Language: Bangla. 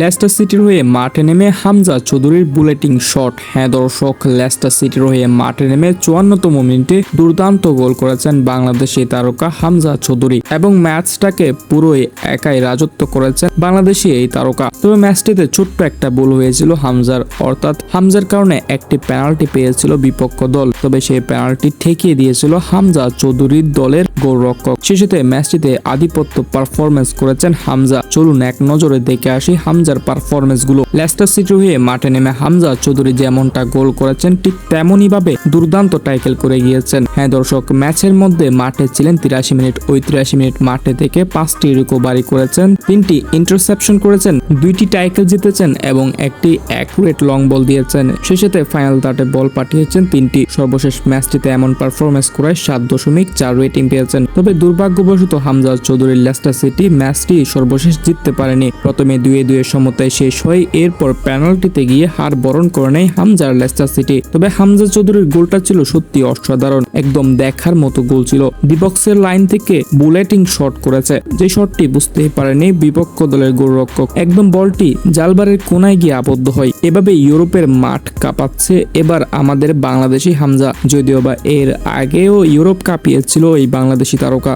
লেস্টার সিটির হয়ে মাঠে নেমে হামজা চৌধুরীর বুলেটিং শট। হ্যাঁ দর্শক, লেস্টার সিটির হয়ে মাঠে নেমে চুয়ান্নতম মিনিটে দুর্দান্ত গোল করেছেন বাংলাদেশি তারকা হামজা চৌধুরী এবং ম্যাচটাকে পুরোই একাই রাজত্ব করেছেন বাংলাদেশি এই তারকা। তবে ম্যাচটিতে ছোট্ট একটা ভুল হয়েছিল হামজার, অর্থাৎ হামজার কারণে একটি পেনাল্টি পেয়েছিল বিপক্ষ দল। তবে সেই পেনাল্টি ঠেকিয়ে দিয়েছিল হামজা চৌধুরীর দলের গোলরক্ষক। শেষেতে ম্যাচটিতে আধিপত্য পারফরমেন্স করেছেন হামজা। চলুন এক নজরে দেখে আসি হামজার পারফরমেন্সগুলো লেস্টার সিটি হয়ে মাঠে নেমে হামজা চৌধুরী যেমনটা গোল করেছেন, ঠিক তেমনই ভাবে দুর্দান্ত টাইকেল করে গিয়েছেন। হ্যাঁ দর্শক, ম্যাচের মধ্যে মাঠে ছিলেন তিরাশি মিনিট ওই তিরাশি মিনিট মাঠে থেকে পাঁচটি রিকভারি করেছেন, তিনটি ইন্টারসেপশন করেছেন, দুইটি টাইকেল জিতেছেন এবং একটি অ্যাকুরেট লং বল দিয়েছেন। শেষেতে ফাইনাল তাটে বল পাঠিয়েছেন তিনটি। সর্বশেষ ম্যাচটিতে এমন পারফরমেন্স করায় সাত দশমিক চার রেটিং পেয়েছেন। তবে দুর্ভাগ্যবশত হামজা চৌধুরীর লেস্টার সিটি ম্যাচটি সর্বশেষ জিততে পারেনি। প্রথমে দুয়ে দুয়ে সমতায় শেষ হয়। এরপর পেনাল্টিতে গিয়ে হার বরণ করে নেয় হামজার লেস্টার সিটি। তবে হামজা চৌধুরীর গোলটা ছিল সত্যি অসাধারণ, একদম দেখার মতো গোল ছিল। ডিবক্সের লাইন থেকে বুলেটিং শট করেছে। যে শটটি বুঝতেই পারেনি বিপক্ষ দলের গোলরক্ষক। একদম বলটি জালবারের কোনায় গিয়ে আবদ্ধ হয়। এভাবে ইউরোপের মাঠ কাঁপাচ্ছে এবার আমাদের বাংলাদেশি হামজা। যদিও বা এর আগেও ইউরোপ কাঁপিয়েছিল এই বাংলাদেশি তারকা।